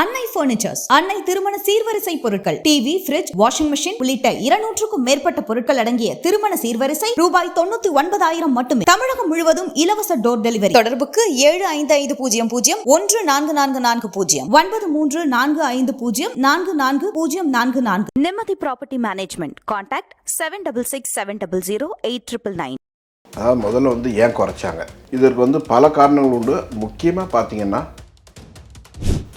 அன்னை பர்னிச்சர்ஸ் அன்னை திருமண சீர்வரிசை பொருட்கள். டிவி ஃபிரிட்ஜ் வாஷிங் மெஷின் உள்ளிட்ட இருநூற்றுக்கும் மேற்பட்ட பொருட்கள் அடங்கிய திருமண சீர்வரிசை ரூபாய் தொண்ணூத்தி ஒன்பதாயிரம் மட்டுமே. தமிழகம் முழுவதும் இலவச டோர் டெலிவரி தொடர்புக்கு ஏழு ஐந்து ஐந்து பூஜ்ஜியம் பூஜ்ஜியம் ஒன்று நான்கு நான்கு நான்கு பூஜ்ஜியம். ஒன்பது மூன்று நான்கு ஐந்து பூஜ்ஜியம் நான்கு நான்கு பூஜ்ஜியம் நான்கு நான்கு. Nimmathi property management contact seven double six seven double zero eight triple nine அதாவது முதல்ல வந்து ஏன் குறைச்சாங்க? இதற்கு வந்து பல காரணங்கள் உண்டு. முக்கியமாக பார்த்தீங்கன்னா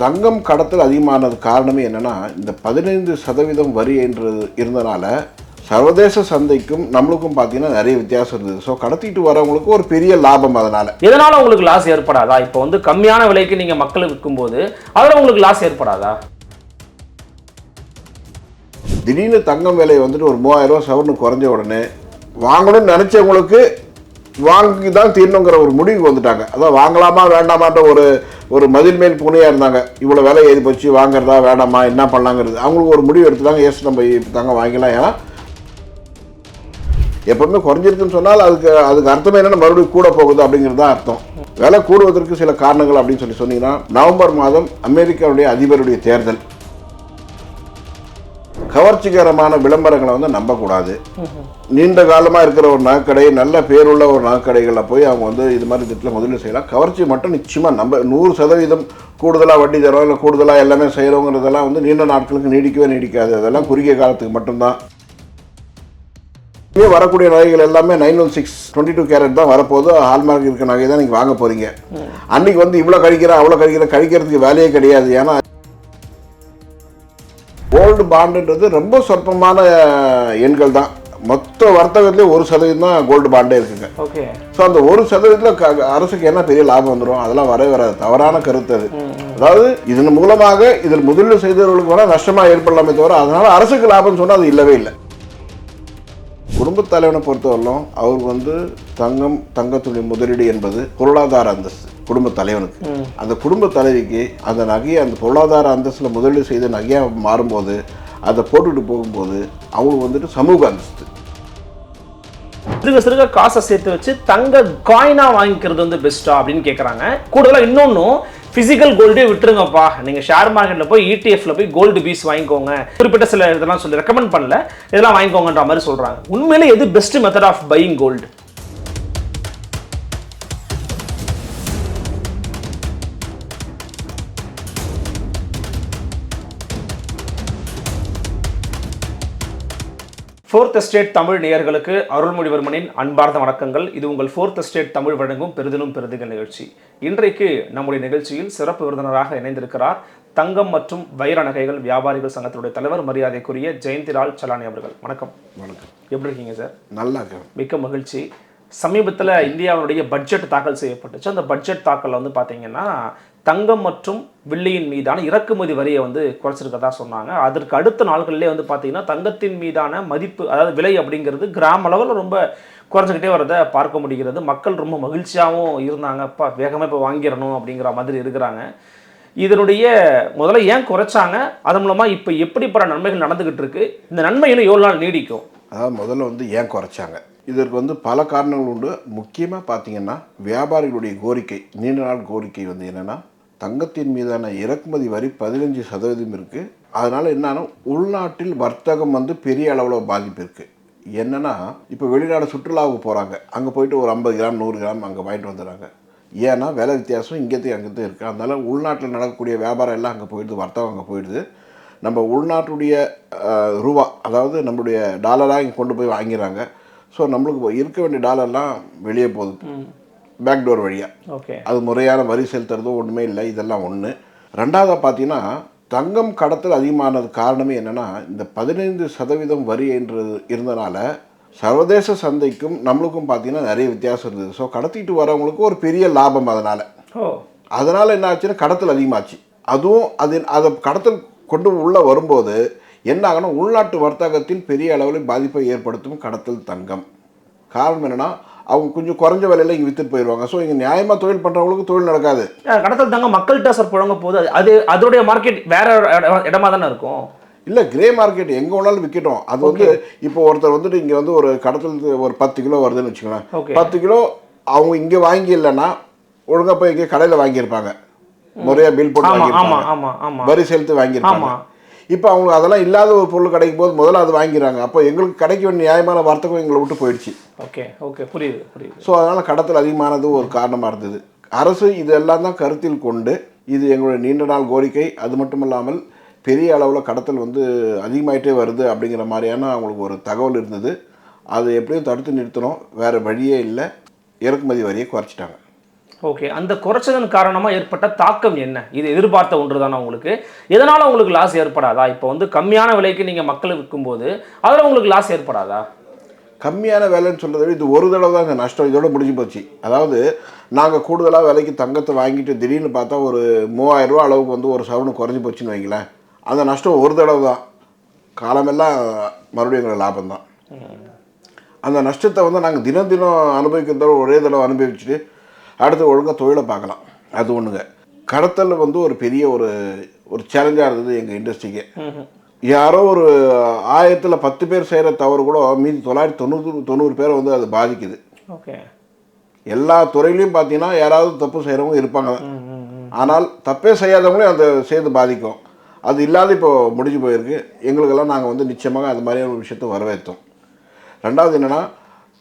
தங்கம் கடத்தல் அதிகமானது காரணமே என்னென்னா இந்த பதினைந்து சதவீதம் வரி என்றது இருந்தனால சர்வதேச சந்தைக்கும் நம்மளுக்கும் பார்த்தீங்கன்னா நிறைய வித்தியாசம் இருந்தது. ஸோ கடத்திட்டு வரவங்களுக்கு ஒரு பெரிய லாபம் அதனால். இதனால உங்களுக்கு லாஸ் ஏற்படாதா? இப்போ வந்து கம்மியான விலைக்கு நீங்க மக்களுக்கு விற்கும்போது அதுல உங்களுக்கு லாஸ் ஏற்படாதா? திடீர்னு தங்கம் விலை வந்துட்டு ஒரு மூவாயிரம் ரூபா சவரனு குறைஞ்ச உடனே வாங்கணும்னு நினச்சவங்களுக்கு வாங்கி தான் தீரணுங்கிற ஒரு முடிவுக்கு வந்துட்டாங்க. அதான் வாங்கலாமா வேண்டாமான்ற ஒரு ஒரு மதில் மேல் புனையாக இருந்தாங்க. இவ்வளோ விலை ஏறி போச்சு வாங்குறதா வேண்டாமா என்ன பண்ணலாங்கிறது. அவங்களுக்கு ஒரு முடிவு எடுத்துட்டாங்க. எஸ் நம்ம தாங்க தங்கம் வாங்கிக்கலாம் ஏன்னா எப்பவுமே குறைஞ்சிருக்குன்னு சொன்னால் அதுக்கு அதுக்கு அர்த்தம் என்னன்னா மறுபடியும் கூட போகுது அப்படிங்கிறது தான் அர்த்தம். விலை கூடுவதற்கு சில காரணங்கள் அப்படின்னு சொல்லி சொன்னீங்கன்னா நவம்பர் மாதம் அமெரிக்காவுடைய அதிபருடைய தேர்தல். கவர்ச்சிகரமான விளம்பரங்களை வந்து நம்பக்கூடாது. நீண்ட காலமாக இருக்கிற ஒரு நகைக்கடை நல்ல பேருள்ள ஒரு நகைக்கடைகளில் போய் அவங்க வந்து இது மாதிரி திட்டத்தில் முதலீடு செய்யலாம் கவர்ச்சி மட்டும் நிச்சயமாக நம்ம நூறு சதவீதம் கூடுதலாக வட்டி தரோம் இல்லை கூடுதலாக எல்லாமே செய்கிறோங்கிறதெல்லாம் வந்து நீண்ட நாட்களுக்கு நீடிக்கவே நீடிக்காது. அதெல்லாம் குறுகிய காலத்துக்கு மட்டும்தான். இங்கே வரக்கூடிய நகைகள் எல்லாமே nine one six twenty two carat தான் வரப்போகுது. ஹால்மார்க் இருக்க நகை தான் நீங்கள் வாங்க போகிறீங்க அன்னைக்கு வந்து இவ்வளோ கழிக்கிறேன் அவ்வளோ கழிக்கிறேன் கழிக்கிறதுக்கு வேலையே கிடையாது. ஏன்னா கோல்டு பாண்டுன்றது ரொம்ப சொற்பமான எண்கள் தான். மொத்த வர்த்தகத்துலேயே ஒரு சதவீதம் தான் கோல்டு பாண்டே இருக்குங்க. ஓகே. ஸோ அந்த ஒரு சதவீதத்தில் அரசுக்கு என்ன பெரிய லாபம் வந்துடும் அதெல்லாம் வரவே வராது. தவறான கருத்து அது. அதாவது இதன் மூலமாக இதில் முதலீடு செய்தவர்களுக்கு வேணால் நஷ்டமாக ஏற்படலாமே தவிர அதனால அரசுக்கு லாபம்னு சொன்னால் அது இல்லவே இல்லை. குடும்பத் தலைவனை பொறுத்தவரையிலும் அவருக்கு வந்து தங்கம் தங்கத்துடைய முதலீடு என்பது பொருளாதார அந்தஸ்து. குடும்ப தலைவனுக்கு. அந்த குடும்ப தலைவிக்கு அந்த நகையை அந்த பொருளாதார அந்தஸ்துல முதலீடு செய்த நகையாக மாறும்போது அதை போட்டுட்டு போகும்போது அவங்களுக்கு வந்துட்டு சமூக அந்தஸ்து. சிறுக சிறுக காசை சேர்த்து வச்சு தங்க காயினா வாங்கிக்கிறது வந்து பெஸ்ட்டா அப்படின்னு கேட்குறாங்க கூடுதலா இன்னொன்னும் பிசிக்கல் கோல்டே விட்டுருங்கப்பா. நீங்க ஷேர் மார்க்கெட்ல போய் E இடிஎஃப்ல போய் கோல்டு பீஸ் வாங்கிக்கோங்க. குறிப்பிட்ட சில இதெல்லாம் சொல்லி ரெக்கமெண்ட் பண்ணல. இதெல்லாம் வாங்கிக்கோங்கன்ற மாதிரி சொல்றாங்க. உண்மையிலே எது best method of buying gold fourth estate Tamil நேயர்களுக்கு அருள்மொழிவர்மனின் அன்பார்ந்த வணக்கங்கள். இது உங்கள் ஃபோர்த் எஸ்டேட் தமிழ் வழங்கும் பெரிதிலும் பெரிதுகள் நிகழ்ச்சி. இன்றைக்கு நம்முடைய நிகழ்ச்சியில் சிறப்பு விருந்தினராக இணைந்திருக்கிறார் தங்கம் மற்றும் வைர நகைகள் வியாபாரிகள் சங்கத்தினுடைய தலைவர் மரியாதைக்குரிய ஜெயந்திலால் சலானி அவர்கள். வணக்கம். வணக்கம். எப்படி இருக்கீங்க சார்? நல்லா மிக்க மகிழ்ச்சி. சமீபத்தில் இந்தியாவுடைய பட்ஜெட் தாக்கல் செய்யப்பட்டுச்சு. அந்த பட்ஜெட் தாக்கலில் வந்து பார்த்தீங்கன்னா தங்கம் மற்றும் வெள்ளியின் மீதான இறக்குமதி வரியை வந்து குறைச்சிருக்கதா சொன்னாங்க. அதற்கு அடுத்த நாட்கள்லேயே வந்து பார்த்தீங்கன்னா தங்கத்தின் மீதான மதிப்பு அதாவது விலை அப்படிங்கிறது கிராம அளவில் ரொம்ப குறைஞ்சிக்கிட்டே வரதை பார்க்க முடிகிறது. மக்கள் ரொம்ப மகிழ்ச்சியாகவும் இருந்தாங்க. அப்பா வேகமாக இப்போ வாங்கிடணும் அப்படிங்கிற மாதிரி இருக்கிறாங்க. இதனுடைய முதல்ல ஏன் குறைச்சாங்க? அதன் மூலமாக இப்போ எப்படி பல நன்மைகள் நடந்துக்கிட்டு இருக்கு? இந்த நன்மை இன்னும் எவ்வளோ நாள் நீடிக்கும்? அதாவது முதல்ல வந்து ஏன் குறைச்சாங்க? இதற்கு வந்து பல காரணங்கள் உண்டு. முக்கியமாக பார்த்தீங்கன்னா வியாபாரிகளுடைய கோரிக்கை நீண்ட நாள் கோரிக்கை வந்து என்னென்னா தங்கத்தின் மீதான இறக்குமதி வரி பதினஞ்சு சதவீதம் இருக்குது அதனால் என்னன்னா உள்நாட்டில் வர்த்தகம் வந்து பெரிய அளவில் பாதிப்பு இருக்குது என்னென்னா இப்போ வெளிநாடு சுற்றுலாவுக்கு போகிறாங்க அங்கே போயிட்டு ஒரு ஐம்பது கிராம் நூறு கிராம் அங்கே வாங்கிட்டு வந்துடுறாங்க. ஏன்னா விலை வித்தியாசம் இங்கேயும் அங்கேயும் இருக்குது அதனால் உள்நாட்டில் நடக்கக்கூடிய வியாபாரம் எல்லாம் அங்கே போயிடுது வர்த்தகம் அங்கே போயிடுது. நம்ம உள்நாட்டுடைய ரூபா அதாவது நம்மளுடைய டாலராக இங்கே கொண்டு போய் வாங்கிறாங்க ஸோ நம்மளுக்கு இருக்க வேண்டிய டாலர்லாம் வெளியே போகுது. பேக்டோர் வழியாக ஓகே அது முறையான வரி செலுத்துறதோ ஒன்றுமே இல்லை. இதெல்லாம் ஒன்று ரெண்டாவதாக பார்த்தீங்கன்னா தங்கம் கடத்தல் அதிகமானது காரணமே என்னென்னா இந்த பதினைந்து சதவீதம் வரி என்றது இருந்தனால சர்வதேச சந்தைக்கும் நம்மளுக்கும் பார்த்தீங்கன்னா நிறைய வித்தியாசம் இருந்தது. ஸோ கடத்திட்டு வரவங்களுக்கு ஒரு பெரிய லாபம் அதனால். ஓ. அதனால் என்ன ஆச்சுன்னா கடத்தல் அதிகமாச்சு. அதுவும் அது அதை கடத்தல் கொண்டு உள்ளே வரும்போது என்ன ஆகணும் உள்நாட்டு வர்த்தகத்தில் பெரிய அளவில் பாதிப்பை ஏற்படுத்தும் கடத்தல் தங்கம். காரணம் என்னென்னா அவங்க கொஞ்சம் குறைஞ்ச விலையில் இங்கே விற்றுட்டு போயிடுவாங்க ஸோ இங்கே நியாயமாக தொழில் பண்ணுறவங்களுக்கு தொழில் நடக்காது. கடத்தல் தங்க மக்கள்கிட்ட சார் புழங்க போது அது- அது அதோடைய மார்க்கெட் வேற இட- இடமா தானே இருக்கும்? இல்லை கிரே மார்க்கெட் எங்கே வேணாலும் விற்கட்டும் அது வந்து இப்போ ஒருத்தர் வந்துட்டு இங்கே வந்து ஒரு கடத்தல் ஒரு பத்து கிலோ வருதுன்னு. வச்சுக்கோங்களேன். பத்து கிலோ அவங்க இங்கே வாங்கி இல்லைன்னா ஒழுங்காக போய் இங்கே கடையில் வாங்கியிருப்பாங்க. முறையா பில் போட்டு வாங்கியிருப்பாங்க. வரி செலுத்தி வாங்கியிருப்பாங்க. இப்போ அவங்களுக்கு அதெல்லாம் இல்லாத ஒரு பொருள் கிடைக்கும் போது முதல்ல அது வாங்கிறாங்க அப்போ எங்களுக்கு கிடைக்க வேண்டிய நியாயமான வர்த்தகம் எங்களை விட்டு போயிடுச்சு. ஓகே ஓகே புரியுது புரியுது. ஸோ அதனால் கடத்தல் அதிகமானது ஒரு காரணமாக இருந்தது. அரசு இதெல்லாம் தான் கருத்தில் கொண்டு இது எங்களுடைய நீண்ட நாள் கோரிக்கை. அது மட்டும் இல்லாமல் பெரிய அளவில் கடத்தல் வந்து அதிகமாயிட்டே வருது அப்படிங்கிற மாதிரியான அவங்களுக்கு ஒரு தகவல் இருந்தது. அது எப்படியும் தடுத்து நிறுத்தணும். வேறு வழியே இல்லை. இறக்குமதி வரியை குறைச்சிட்டாங்க. ஓகே அந்த குறைச்சதன் காரணமா ஏற்பட்ட தாக்கம் என்ன? இது எதிர்பார்த்த ஒன்று தானே உங்களுக்கு? எதனால உங்களுக்கு லாஸ் ஏற்படாதா? இப்போ வந்து கம்மியான விலைக்கு நீங்க மக்களுக்கு விற்கும்போது அதில் உங்களுக்கு லாஸ் ஏற்படாதா? கம்மியான விலைன்னு சொல்றதை விட இது ஒரு தடவை தான் இந்த நஷ்டம் இதோட முடிஞ்சு போச்சு. அதாவது நாங்கள் கூடுதலாக விலைக்கு தங்கத்தை வாங்கிட்டு திடீர்னு பார்த்தா ஒரு மூவாயிரம் ரூபா அளவுக்கு வந்து ஒரு சவரன் குறைஞ்சி போச்சுன்னு வைங்களேன். அந்த நஷ்டம் ஒரு தடவை தான். காலமெல்லாம் மறுபடியும் எங்களுக்கு லாபம் தான் அந்த நஷ்டத்தை வந்து நாங்கள் தினம் தினம் அனுபவிக்கிறதோட ஒரே தடவை அனுபவிச்சுட்டு அடுத்து ஒழுங்காக தொழிலை பார்க்கலாம். அது ஒன்றுங்க கடத்தல் வந்து ஒரு பெரிய ஒரு ஒரு சேலஞ்சாக இருந்தது எங்கள் இண்டஸ்ட்ரிக்கு யாரோ ஒரு ஆயிரத்தில் பத்து பேர் செய்கிற தவறு கூட மீதி தொள்ளாயிரத்தி தொண்ணூறு தொண்ணூறு பேரை வந்து அது பாதிக்குது. ஓகே. எல்லா துறையிலையும் பார்த்தீங்கன்னா யாராவது தப்பு செய்கிறவங்க இருப்பாங்க. ஆனால் தப்பே செய்யாதவங்களே அந்த செய்து பாதிக்கும். அது இல்லாத இப்போ முடிஞ்சு போயிருக்கு. எங்களுக்கெல்லாம் நாங்கள் வந்து நிச்சயமாக அது மாதிரியான ஒரு விஷயத்தை வரவேற்றோம். ரெண்டாவது என்னென்னா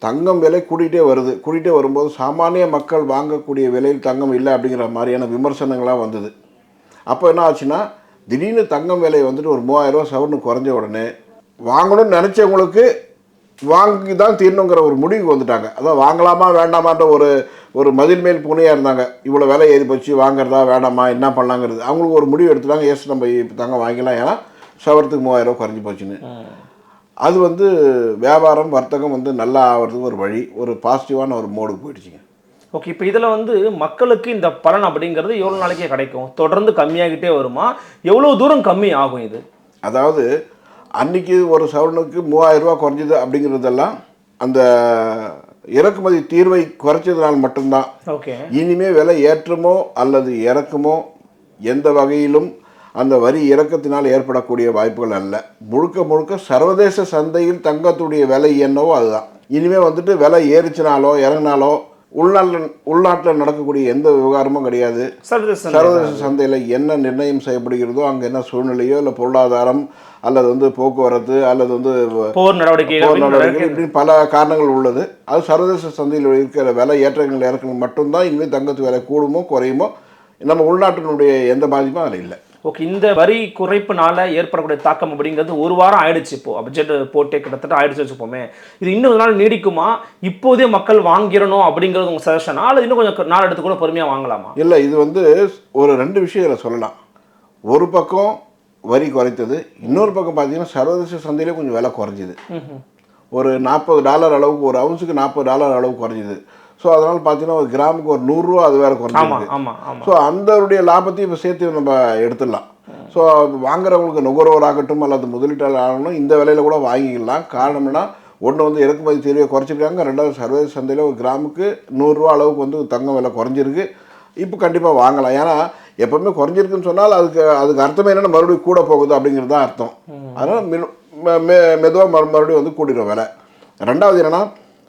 தங்கம் விலை கூட்டிகிட்டே வருது. கூட்டிகிட்டே வரும்போது சாமானிய மக்கள் வாங்கக்கூடிய விலையில் தங்கம் இல்லை அப்படிங்கிற மாதிரியான விமர்சனங்கள்லாம் வந்தது. அப்போ என்ன ஆச்சுன்னா திடீர்னு தங்கம் விலை வந்துட்டு ஒரு மூவாயிரம் ரூபா சவரனு குறைஞ்ச உடனே வாங்கணும்னு நினச்சவங்களுக்கு வாங்கி தான் தீரணுங்கிற ஒரு முடிவுக்கு வந்துட்டாங்க. அதான் வாங்கலாமா வேண்டாமான்ற ஒரு ஒரு மதில் மேல் இருந்தாங்க. இவ்வளோ விலை ஏறி போச்சு வாங்குறதா வேண்டாமா என்ன பண்ணலாங்கிறது. அவங்களுக்கு ஒரு முடிவு எடுத்துட்டாங்க. எஸ் நம்ம இப்ப தங்கம் வாங்கிக்கலாம். ஏன்னா சவரத்துக்கு மூவாயிரரூவா குறைஞ்சி போச்சுன்னு. அது வந்து வியாபாரம் வர்த்தகம் வந்து நல்லா ஆகிறதுக்கு ஒரு வழி ஒரு பாசிட்டிவான ஒரு மோடுக்கு போயிடுச்சுங்க. ஓகே இப்போ இதில் வந்து மக்களுக்கு இந்த பலன் அப்படிங்கிறது எவ்வளோ நாளைக்கே கிடைக்கும்? தொடர்ந்து கம்மியாகிட்டே வருமா? எவ்வளோ தூரம் கம்மி ஆகும் இது? அதாவது அன்னைக்கு ஒரு சவரனுக்கு மூவாயிரம் ரூபாய் குறைஞ்சது அப்படிங்கிறதெல்லாம் அந்த இறக்குமதி தீர்வை குறைச்சதுனால் மட்டும்தான். ஓகே இனிமே விலை ஏற்றமோ அல்லது இறக்குமோ எந்த வகையிலும் அந்த வரி இறக்கத்தினால் ஏற்படக்கூடிய வாய்ப்புகள் அல்ல. முழுக்க முழுக்க சர்வதேச சந்தையில் தங்கத்துடைய விலை என்னவோ அதுதான். இனிமே வந்துட்டு விலை ஏறிச்சினாலோ இறங்கினாலோ உள்நாட்டில் உள்நாட்டில் நடக்கக்கூடிய எந்த விவகாரமும் கிடையாது. சர்வதேச சந்தை. சர்வதேச சந்தையில் என்ன நிர்ணயம் செய்யப்படுகிறதோ அங்கே என்ன சூழ்நிலையோ இல்லை பொருளாதாரம் அல்லது வந்து போக்குவரத்து அல்லது வந்து போர் நடவடிக்கைகள் போர் நடவடிக்கை இப்படி பல காரணங்கள் உள்ளது. அது சர்வதேச சந்தையில் இருக்கிற விலை ஏற்றங்கள் இறக்கங்கள் மட்டும்தான் இனிமேல் தங்கத்து விலை கூடுமோ குறையுமோ நம்ம உள்நாட்டினுடைய எந்த பாதிப்பும் அதில் இல்லை. ஓகே இந்த வரி குறைப்புனால ஏற்படக்கூடிய தாக்கம் அப்படிங்கிறது ஒரு வாரம் ஆயிடுச்சு இப்போ. பட்ஜெட் போட்டே கிட்டத்தட்ட ஆயிடுச்சு வச்சுப்போமே இது இன்னும் நாள் நீடிக்குமா? இப்போதே மக்கள் வாங்கிடணும் அப்படிங்கிறது உங்க சஜஷனா அல்லது இன்னும் கொஞ்சம் நாள் எடுத்து கூட பொறுமையா வாங்கலாமா? இல்லை இது வந்து ஒரு ரெண்டு விஷயம் இதில் சொல்லலாம். ஒரு பக்கம் வரி குறைத்தது இன்னொரு பக்கம் பார்த்தீங்கன்னா சர்வதேச சந்தையிலே கொஞ்சம் விலை குறைஞ்சிது. ஒரு நாற்பது டாலர் அளவுக்கு ஒரு அவுன்ஸுக்கு நாற்பது டாலர் அளவுக்கு குறைஞ்சிது. ஸோ அதனால் பார்த்தீங்கன்னா ஒரு கிராமுக்கு ஒரு நூறுரூவா அது வேற குறைஞ்சிருக்கு ஸோ அந்தருடைய லாபத்தையும் இப்போ சேர்த்து நம்ம எடுத்துடலாம். ஸோ வாங்குறவங்களுக்கு நுகர்வோராகட்டும் அல்லது முதலீட்டாளர் ஆகணும் இந்த விலையில கூட வாங்கிக்கலாம். காரணம் என்ன ஒன்று வந்து இறக்குமதி தீர்வை குறைச்சிருக்காங்க. ரெண்டாவது சர்வதேச சந்தையில் ஒரு கிராமுக்கு நூறுரூவா அளவுக்கு வந்து தங்கம் விலை குறைஞ்சிருக்கு. இப்போ கண்டிப்பாக வாங்கலாம். ஏன்னா எப்பவுமே குறைஞ்சிருக்குன்னு சொன்னால் அதுக்கு அதுக்கு அர்த்தமே என்னன்னா மறுபடியும் கூட போகுது அப்படிங்கிறது தான் அர்த்தம். அதனால் மெதுவாக மறு மறுபடியும் வந்து கூடிடும் விலை. ரெண்டாவது என்னன்னா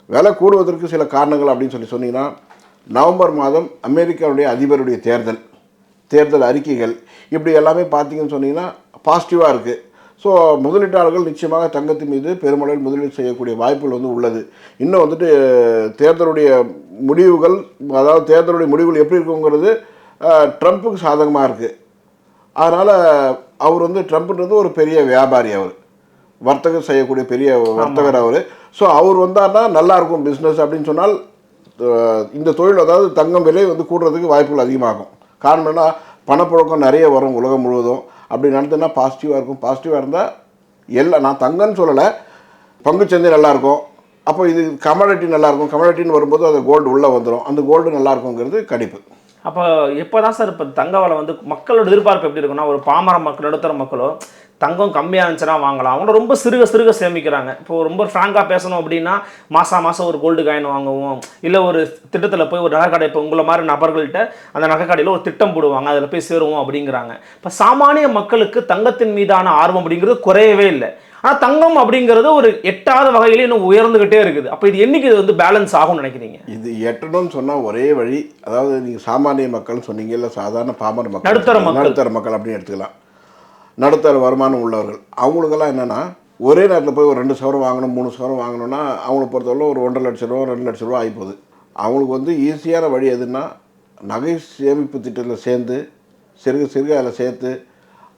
விலை கூடுவதற்கு சில காரணங்கள் அப்படின்னு சொல்லி சொன்னீங்கன்னா நவம்பர் மாதம் அமெரிக்காவுடைய அதிபருடைய தேர்தல் தேர்தல் அறிக்கைகள் இப்படி எல்லாமே பார்த்தீங்கன்னு சொன்னீங்கன்னா பாசிட்டிவாக இருக்குது ஸோ முதலீட்டாளர்கள் நிச்சயமாக தங்கத்தின் மீது பெருமளவில் முதலீடு செய்யக்கூடிய வாய்ப்புகள் வந்து உள்ளது. இன்னும் வந்துட்டு தேர்தலுடைய முடிவுகள் அதாவது தேர்தலுடைய முடிவுகள் எப்படி இருக்குங்கிறது ட்ரம்ப்புக்கு சாதகமாக இருக்குது அதனால் அவர் வந்து ட்ரம்ப்ன்றது ஒரு பெரிய வியாபாரி அவர். வர்த்தகம் செய்யக்கூடிய பெரிய வர்த்தகர் அவர். ஸோ அவர் வந்தார்னா நல்லா இருக்கும் பிஸ்னஸ் அப்படின்னு சொன்னால் இந்த தொழில் அதாவது தங்கம் விலை வந்து கூடுறதுக்கு வாய்ப்புகள் அதிகமாகும். காரணம் என்ன பணப்புழக்கம் நிறைய வரும் உலகம் முழுவதும். அப்படி நடந்ததுன்னா பாசிட்டிவாக இருக்கும். பாசிட்டிவாக இருந்தால் எல்லாம் நான் தங்கம்னு சொல்லலை பங்குச்சந்தை நல்லாயிருக்கும் அப்போ இது கமாடிட்டி நல்லாயிருக்கும் கமாடிட்டின்னு வரும்போது அது கோல்டு உள்ளே வந்துடும் அந்த கோல்டு நல்லா இருக்குங்கிறது கணிப்பு. அப்போ எப்போ தான் சார் இப்போ தங்க வலை வந்து மக்களோட எதிர்பார்ப்பு எப்படி இருக்குன்னா ஒரு பாமர மக்கள் நடுத்தர மக்களோ தங்கம் கம்மியாக இருந்துச்சுன்னா வாங்கலாம். அவங்க ரொம்ப சிறுக சிறுக சேமிக்கிறாங்க. இப்போ ரொம்ப ஃப்ராங்காக பேசணும் அப்படின்னா மாதம் மாதம் ஒரு கோல்டு காயின் வாங்குவோம். இல்லை ஒரு திட்டத்தில் போய் ஒரு நகைக்கடை இப்போ உங்களை மாதிரி நபர்கள்ட்ட அந்த நகைக்கடையில் ஒரு திட்டம் போடுவாங்க. அதில் போய் சேருவோம் அப்படிங்கிறாங்க. இப்போ சாமானிய மக்களுக்கு தங்கத்தின் மீதான ஆர்வம் அப்படிங்கிறது குறையவே இல்லை. ஆனா தங்கம் அப்படிங்கிறது ஒரு எட்டாத வகையில இன்னும் உயர்ந்துகிட்டே இருக்குது. அப்ப இது என்னைக்கு இது வந்து பேலன்ஸ் ஆகும்னு நினைக்கிறீங்க? இது எட்டணும்னு சொன்னால் ஒரே வழி. அதாவது நீங்கள் சாமானிய மக்கள்னு சொன்னீங்க இல்லை சாதாரண பாமர மக்கள் நடுத்தர மக்கள். நடுத்தர மக்கள் அப்படின்னு எடுத்துக்கலாம். நடுத்தர வருமானம் உள்ளவர்கள். அவங்களுக்கெல்லாம் என்னென்னா ஒரே நேரத்தில் போய் ஒரு ரெண்டு சவரம் வாங்கணும் மூணு சவரம் வாங்கணும்னா அவங்கள பொறுத்தவரை ஒரு ஒன்றரை லட்ச ரூபா ரெண்டு லட்ச ரூபா ஆகிப்போகுது அவங்களுக்கு வந்து ஈஸியான வழி எதுன்னா நகை சேமிப்பு திட்டத்தில் சேர்ந்து சிறுக சிறுக அதில் சேர்த்து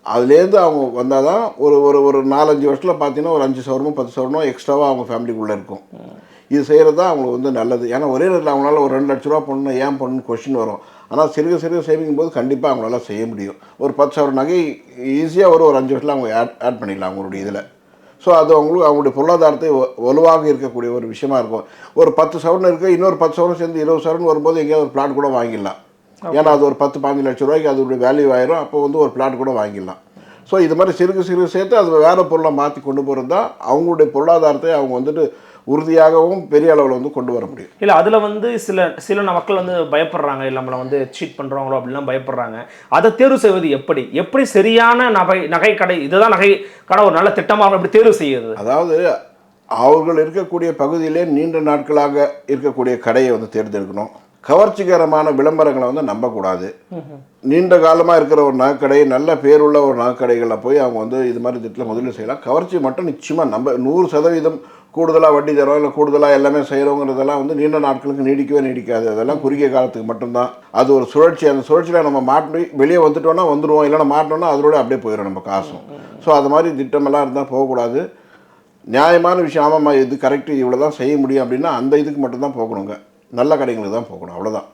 அதுலேருந்து அவங்க வந்தால் தான் ஒரு ஒரு ஒரு நாலஞ்சு வருஷத்தில் பார்த்தீங்கன்னா ஒரு அஞ்சு சவரமோ பத்து சவரமோ எக்ஸ்ட்ராவாக அவங்க ஃபேமிலிக்குள்ளே இருக்கும். இது செய்கிறது தான் அவங்களுக்கு வந்து நல்லது. ஏன்னா ஒரே நேரத்தில் அவங்களால ஒரு ரெண்டு லட்ச ரூபா பண்ணணும் ஏன் பண்ணணும் கொஷின் வரும். ஆனால் சிறுக சிறுக சேமிக்கும் போது கண்டிப்பாக அவங்களால செய்ய முடியும். ஒரு பத்து சவரம் நகை ஈஸியாக ஒரு ஒரு அஞ்சு வருஷத்தில் அவங்க ஆட் ஆட் பண்ணிடலாம் அவங்களுடைய இதில். ஸோ அது அவங்களுக்கு அவங்களுடைய பொருளாதாரத்தை வலுவாக இருக்கக்கூடிய ஒரு விஷயமா இருக்கும். ஒரு பத்து சவரன் இருக்குது இன்னொரு பத்து சவரன் சேர்ந்து இருபது சவரன் வரும்போது எங்கேயாவது ஒரு பிளாட் கூட வாங்கிடலாம். ஏன்னா அது ஒரு பத்து பாஞ்சு லட்ச ரூபாய்க்கு அதோடைய வேல்யூ ஆயிரும். அப்போ வந்து ஒரு பிளாட் கூட வாங்கிடலாம். ஸோ இது மாதிரி சிறுக சிறுக சேர்த்து அது வேறு பொருளை மாற்றி கொண்டு போகிறது தான் அவங்களுடைய பொருளாதாரத்தை அவங்க வந்துட்டு உறுதியாகவும் பெரிய அளவில் வந்து கொண்டு வர முடியும். இல்ல அதுல வந்து சில சில மக்கள் வந்து பயப்படுறாங்க. இல்ல நம்மளை வந்து சீட் பண்றாங்களோ அப்படிலாம் பயப்படுறாங்க. அதை தேர்வு செய்வது எப்படி? எப்படி சரியான நகை நகை கடை இதுதான் நகை கடை ஒரு நல்ல திட்டமாக எப்படி தேர்வு செய்யுது அதாவது அவர்கள் இருக்கக்கூடிய பகுதியிலே நீண்ட நாட்களாக இருக்கக்கூடிய கடையை வந்து தேர்ந்தெடுக்கணும். கவர்ச்சிகரமான விளம்பரங்களை வந்து நம்பக்கூடாது. நீண்ட காலமாக இருக்கிற ஒரு நகைக்கடை நல்ல பேருள்ள ஒரு நகைக்கடைகளில் போய் அவங்க வந்து இது மாதிரி திட்டத்தில் முதலீடு செய்யலாம். கவர்ச்சி மட்டும் நிச்சயமாக நம்ப நூறு சதவீதம் கூடுதலாக வட்டி தரோம் இல்லை கூடுதலாக எல்லாமே செய்கிறோங்கிறதெல்லாம் வந்து நீண்ட நாட்களுக்கு நீடிக்கவே நீடிக்காது. அதெல்லாம் குறுகிய காலத்துக்கு மட்டும்தான். அது ஒரு சுழற்சி. அந்த சுழற்சியில் நம்ம மாட்டி வெளியே வந்துட்டோம்னா வந்துடுவோம் இல்லைன்னா மாட்டோம்னா அதோட அப்படியே போயிடும் நம்ம காசும் ஸோ அது மாதிரி திட்டமெல்லாம் இருந்தால் போகக்கூடாது. நியாயமான விஷயம் ஆமாம்மா இது கரெக்டு இவ்வளோ தான் செய்ய முடியும் அப்படின்னா அந்த இதுக்கு மட்டும்தான் போகணுங்க. நல்ல கடைங்களுக்கு தான் போகணும். அவ்வளோதான்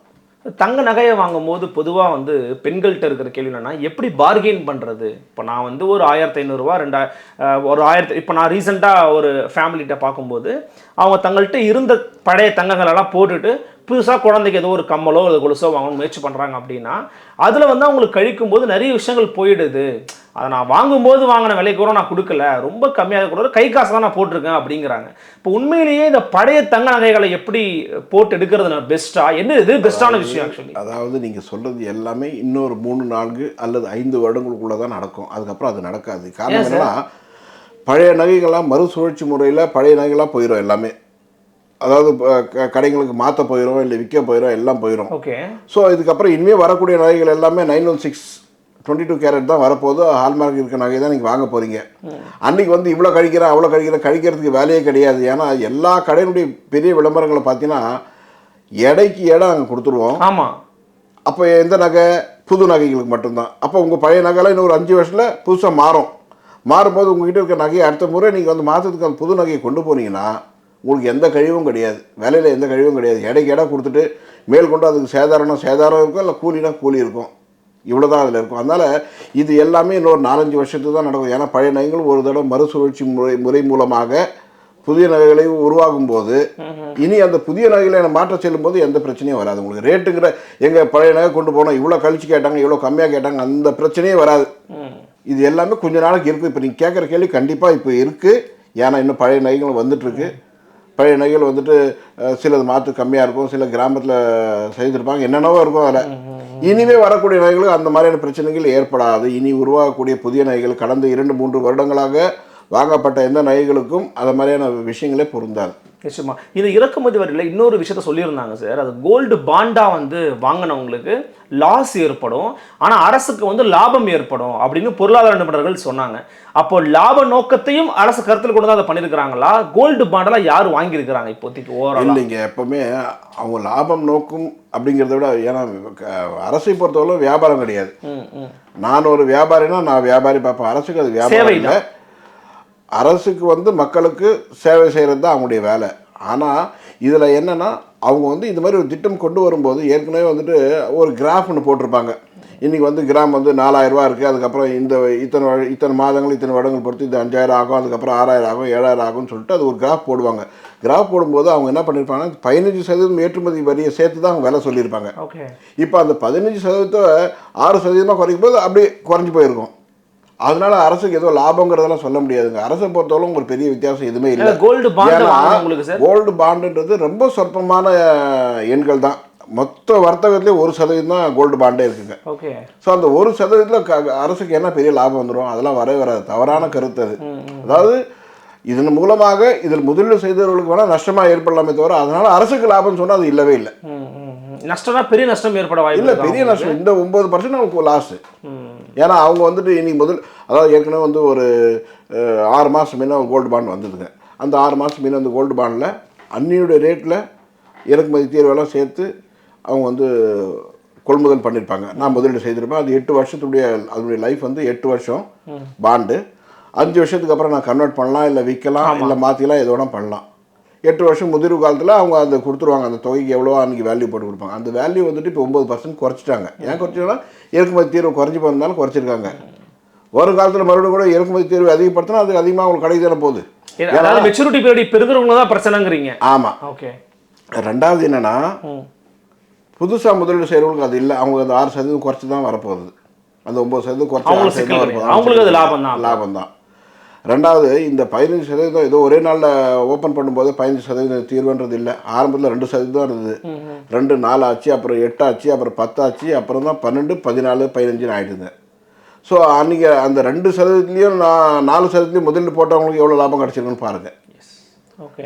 தங்க நகையை வாங்கும்போது பொதுவாக வந்து பெண்கள்கிட்ட இருக்கிற கேள்வி என்னென்னா எப்படி பார்கெயின் பண்ணுறது இப்போ நான் வந்து ஒரு ஆயிரத்தி ஐநூறுரூவா ரெண்டா ஒரு ஆயிரத்தி இப்போ நான் ரீசெண்டாக ஒரு ஃபேமிலிகிட்ட பார்க்கும்போது அவங்க தங்கள்கிட்ட இருந்த பழைய தங்கங்களெல்லாம் போட்டுட்டு புதுசாக குழந்தைக்கு ஏதோ ஒரு கம்மலோ இல்லை கொலுசோ வாங்கணும்னு முயற்சி பண்ணுறாங்க அப்படின்னா அதில் வந்து அவங்களுக்கு கழிக்கும்போது நிறைய விஷயங்கள் போயிடுது. அதை நான் வாங்கும்போது வாங்கின விலைக்கு கூட நான் கொடுக்கல. ரொம்ப கம்மியாக கூட கை காசு தான் நான் போட்டிருக்கேன் அப்படிங்கிறாங்க. இப்போ உண்மையிலேயே இந்த பழைய தங்க நகைகளை எப்படி போட்டு எடுக்கிறது பெஸ்ட்டா என்ன இது? பெஸ்ட்டான விஷயம் ஆக்சுவலி அதாவது நீங்கள் சொல்கிறது எல்லாமே இன்னொரு மூணு நான்கு அல்லது ஐந்து வருடங்களுக்குள்ளே தான் நடக்கும். அதுக்கப்புறம் அது நடக்காது. காரணம்? என்னன்னா பழைய நகைகள்லாம் மறுசுழற்சி முறையில் பழைய நகைகளாக போயிடும் எல்லாமே. அதாவது கடைங்களுக்கு மாற்ற போயிடும் இல்லை விற்க போயிடும் எல்லாம் போயிடும் ஓகே. ஸோ இதுக்கப்புறம் இனிமேல் வரக்கூடிய நகைகள் எல்லாமே nine one six twenty two carat தான் வரப்போகுது. ஹால்மார்க் இருக்க நகை தான் நீங்கள் வாங்க போகிறீங்க அன்னைக்கு வந்து இவ்வளோ கழிக்கிறேன் அவ்வளோ கழிக்கிறேன் கழிக்கிறதுக்கு வேலையே கிடையாது. ஏன்னா எல்லா கடையினுடைய பெரிய விளம்பரங்களை பார்த்தீங்கன்னா எடைக்கு எடை நாங்கள் கொடுத்துருவோம். ஆமா. அப்போ எந்த நகை? புது நகைகளுக்கு மட்டும்தான். அப்போ உங்கள் பழைய நகைலாம் இன்னும் ஒரு அஞ்சு வருஷத்தில் புதுசாக மாறும். மாறும்போது உங்ககிட்ட இருக்க நகையை அடுத்த முறை நீங்கள் வந்து மாதத்துக்கு அந்த புது நகையை கொண்டு போனீங்கன்னா உங்களுக்கு எந்த கழிவும் கிடையாது. விலையில் எந்த கழிவும் கிடையாது. எடைக்கு எடை கொடுத்துட்டு மேல் கொண்டு அதுக்கு சேதாரம்னா சேதாரம் இருக்கும் இல்லை கூலினா கூலி இருக்கும். இவ்வளோ தான் அதில் இருக்கும். அதனால் இது எல்லாமே இன்னொரு நாலஞ்சு வருஷத்துக்கு தான் நடக்கும். ஏன்னா பழைய நகைகள் ஒரு தடவை மறுசுழற்சி முறை முறை மூலமாக புதிய நகைகளை உருவாகும் போது இனி அந்த புதிய நகைகளை மாற்ற செல்லும் போது எந்த பிரச்சனையும் வராது. உங்களுக்கு ரேட்டுங்கிற எங்கள் பழைய நகை கொண்டு போனோம் இவ்வளோ கழிச்சு கேட்டாங்க இவ்வளோ கம்மியாக கேட்டாங்க அந்த பிரச்சனையே வராது. இது எல்லாமே கொஞ்ச நாளைக்கு இருக்குது இப்போ நீங்கள் கேட்குற கேள்வி கண்டிப்பாக இப்போ இருக்குது ஏன்னா இன்னும் பழைய நகைகள் வந்துட்டுருக்கு பழைய நகைகள் வந்துட்டு சிலது மாற்று கம்மியாக இருக்கும் சில கிராமத்தில் செய்திருப்பாங்க. என்னென்னவோ இருக்கும் அதில். இனிமே வரக்கூடிய நகைகளுக்கு அந்த மாதிரியான பிரச்சனைகள் ஏற்படாது. இனி உருவாகக்கூடிய புதிய நகைகள் கடந்த இரண்டு மூன்று வருடங்களாக வாங்கப்பட்ட எந்த நகைகளுக்கும் அந்த மாதிரியான விஷயங்களே பொருந்தாது. நிச்சயமா. இது இறக்குமதி வரியில் இன்னொரு விஷயத்த சொல்லியிருந்தாங்க சார். அது கோல்டு பாண்டா வந்து வாங்கினவங்களுக்கு லாஸ் ஏற்படும். ஆனால் அரசுக்கு வந்து லாபம் ஏற்படும் அப்படின்னு பொருளாதார நிபுணர்கள் சொன்னாங்க. அப்போ லாப நோக்கத்தையும் அரசு கருத்தில் கொண்டு தான் அதை பண்ணியிருக்கிறாங்களா? கோல்டு பாண்டெல்லாம் யார் வாங்கியிருக்கிறாங்க இப்போதைக்கு ஓவரால் இல்லைங்க எப்பவுமே அவங்க லாபம் நோக்கும் அப்படிங்கிறத விட ஏன்னா அரசை பொறுத்தவரை வியாபாரம் கிடையாது. நான் ஒரு வியாபாரினா நான் வியாபாரி பார்ப்பேன். அரசுக்கு அது வியாபாரம் இல்லை. அரசுக்கு வந்து மக்களுக்கு சேவை செய்கிறது தான் அவங்களுடைய வேலை. ஆனால் இதில் என்னென்னா அவங்க வந்து இது மாதிரி ஒரு திட்டம் கொண்டு வரும்போது ஏற்கனவே வந்துட்டு ஒரு கிராஃப் ஒன்று போட்டிருப்பாங்க. இன்றைக்கி வந்து கிராம் வந்து நாலாயிரரூவா இருக்குது அதுக்கப்புறம் இந்த இத்தனை இத்தனை மாதங்கள் இத்தனை வருடங்கள் பொறுத்து இது அஞ்சாயிரம் ஆகும் அதுக்கப்புறம் ஆறாயிரம் ஆகும் ஏழாயிரம் ஆகும்னு சொல்லிட்டு அது ஒரு கிராஃப் போடுவாங்க. கிராஃப் போடும்போது அவங்க என்ன பண்ணியிருப்பாங்க பதினஞ்சு சதவீதம் ஏற்றுமதி வரியை சேர்த்து தான் அவங்க விலை சொல்லியிருப்பாங்க. ஓகே. இப்போ அந்த பதினஞ்சு சதவீதத்தை ஆறு சதவீதமாக குறைக்கும் போது அப்படியே குறைஞ்சி போயிருக்கும். அதனால அரசுக்கு ஏதோ லாபங்கிறதெல்லாம் சொல்ல முடியாதுங்க. அரசை பொறுத்தவரை ஒரு பெரிய வித்தியாசம் எதுவுமே இல்லை. கோல்டு பாண்டை கோல்டு பாண்டுன்றது ரொம்ப சொற்பமான எண்கள் தான். மொத்த வர்த்தகத்துலேயே ஒரு சதவீதம் தான் கோல்டு பாண்டே இருக்குங்க. ஓகே. ஸோ அந்த ஒரு சதவீதத்தில் அரசுக்கு என்ன பெரிய லாபம் வந்துடும் அதெல்லாம் வரவே வராது. தவறான கருத்து அது. அதாவது இதன் மூலமாக இதில் முதலீடு செய்தவர்களுக்கு வேணால் நஷ்டமாக ஏற்படலாமே தவிர அதனால அரசுக்கு லாபம்னு சொன்னால் அது இல்லவே இல்லை. நஷ்டம்னா பெரிய நஷ்டம் ஏற்பட வாய்ப்பு இல்லை பெரிய? நஷ்டம். இந்த ஒம்பது பர்சன்ட் நமக்கு லாஸு. ஏன்னா அவங்க வந்துட்டு இன்னைக்கு முதல் அதாவது ஏற்கனவே வந்து ஒரு ஆறு மாதம் முன்ன கோல்டு பாண்ட் வந்ததுங்க அந்த ஆறு மாதம் முன்ன அந்த கோல்டு பாண்டில் அன்னியுடைய ரேட்டில் இறக்குமதி தீர்வெல்லாம் சேர்த்து அவங்க வந்து கொள்முதல் பண்ணியிருப்பாங்க நான் முதலீடு செய்திருப்பேன். அது எட்டு வருஷத்துடைய அதனுடைய லைஃப் வந்து எட்டு வருஷம் பாண்டு அஞ்சு வருஷத்துக்கு அப்புறம் நான் கன்வெர்ட் பண்ணலாம் இல்லை விற்கலாம் இல்லை மாற்றிக்கலாம் எது வேணால் பண்ணலாம். எட்டு வருஷம் முதிர்வு காலத்தில் அவங்க அந்த கொடுத்துருவாங்க. அந்த தொகைக்கு எவ்வளோ அன்றைக்கி வேல்யூ போட்டு கொடுப்பாங்க. அந்த வேல்யூ வந்துட்டு இப்போ ஒம்பது பர்சன்ட் குறைச்சிட்டாங்க. ஏன் குறைச்சிட்டாங்கன்னா இறக்குமதி தீர்வு குறைஞ்சி போயிருந்தாலும் குறைச்சிருக்காங்க. ஒரு காலத்தில் மறுபடியும் கூட இறக்குமதி தீர்வு அதிகப்படுத்தினா அது அதிகமாக அவங்களுக்கு கடை தானே போகுது. மெச்சூரிட்டி பீரியட் பெருகிறவங்க தான் பிரச்சனைங்கிறீங்க. ஆமாம் ஓகே ரெண்டாவது என்னென்னா. புதுசாக முதலீடு செய்கிறவங்களுக்கு அது இல்லை. அவங்க அந்த ஆறு சதவீதம் குறைச்சி தான் வரப்போகுது. அந்த ஒம்பது சதவீதம் குறைச்சி. அவங்களுக்கு அது லாபம் தான். லாபம் தான் ரெண்டாவது இந்த பதினஞ்சு சதவீதம் ஏதோ ஒரே நாளில் ஓப்பன் பண்ணும்போது பதினஞ்சு சதவீதம் தீர்வுன்றது இல்லை. ஆரம்பத்தில் ரெண்டு சதவீதம் இருந்தது. ரெண்டு நாலு ஆச்சு அப்புறம் எட்டு ஆச்சு அப்புறம் பத்து ஆச்சு அப்புறம் தான் பன்னெண்டு பதினாலு பதினஞ்சுன்னு ஆயிடுது ஸோ அன்றைக்கி அந்த ரெண்டு சதவீதத்துலேயும் நான் நாலு சதவீதத்துலேயும் முதலீடு போட்டவங்களுக்கு எவ்வளோ லாபம் கிடச்சிருக்குன்னு பாருங்கள்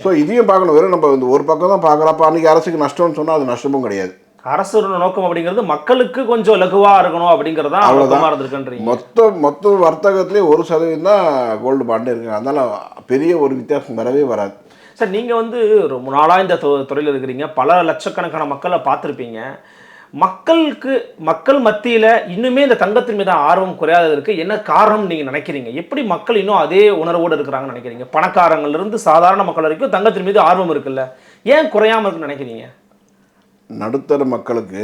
ஸோ இதையும் பார்க்கணும். வெறும் நம்ம இந்த ஒரு பக்கம் தான் பார்க்குறப்ப அன்றைக்கி அரசுக்கு நஷ்டம்னு சொன்னால் அது நஷ்டமும் கிடையாது. அரசோட நோக்கம் அப்படிங்கிறது மக்களுக்கு கொஞ்சம் லகுவா இருக்கணும் அப்படிங்கிறது தான் அவ்வளவுதான். நோக்கமா இருந்திருக்குன்றீங்க. மொத்த மொத்த வர்த்தகத்திலே ஒரு சதவீதம் தான் கோல்டு பாண்டு இருக்குங்க அதனால பெரிய ஒரு வித்தியாசம் வரவே வராது. சார் நீங்க வந்து ரொம்ப நாளா இந்த துறையில இருக்கிறீங்க. பல லட்சக்கணக்கான மக்களை பார்த்துருப்பீங்க. மக்களுக்கு மக்கள் மத்தியில இன்னுமே இந்த தங்கத்தின் மீது ஆர்வம் குறையாததற்கு என்ன காரணம் நீங்க நினைக்கிறீங்க? எப்படி மக்கள் இன்னும் அதே உணர்வோடு இருக்கிறாங்கன்னு நினைக்கிறீங்க? பணக்காரங்கள்ல இருந்து சாதாரண மக்கள் வரைக்கும் தங்கத்தின் மீது ஆர்வம் இருக்குல்ல. ஏன் குறையாம இருக்குன்னு நினைக்கிறீங்க? நடுத்தர மக்களுக்கு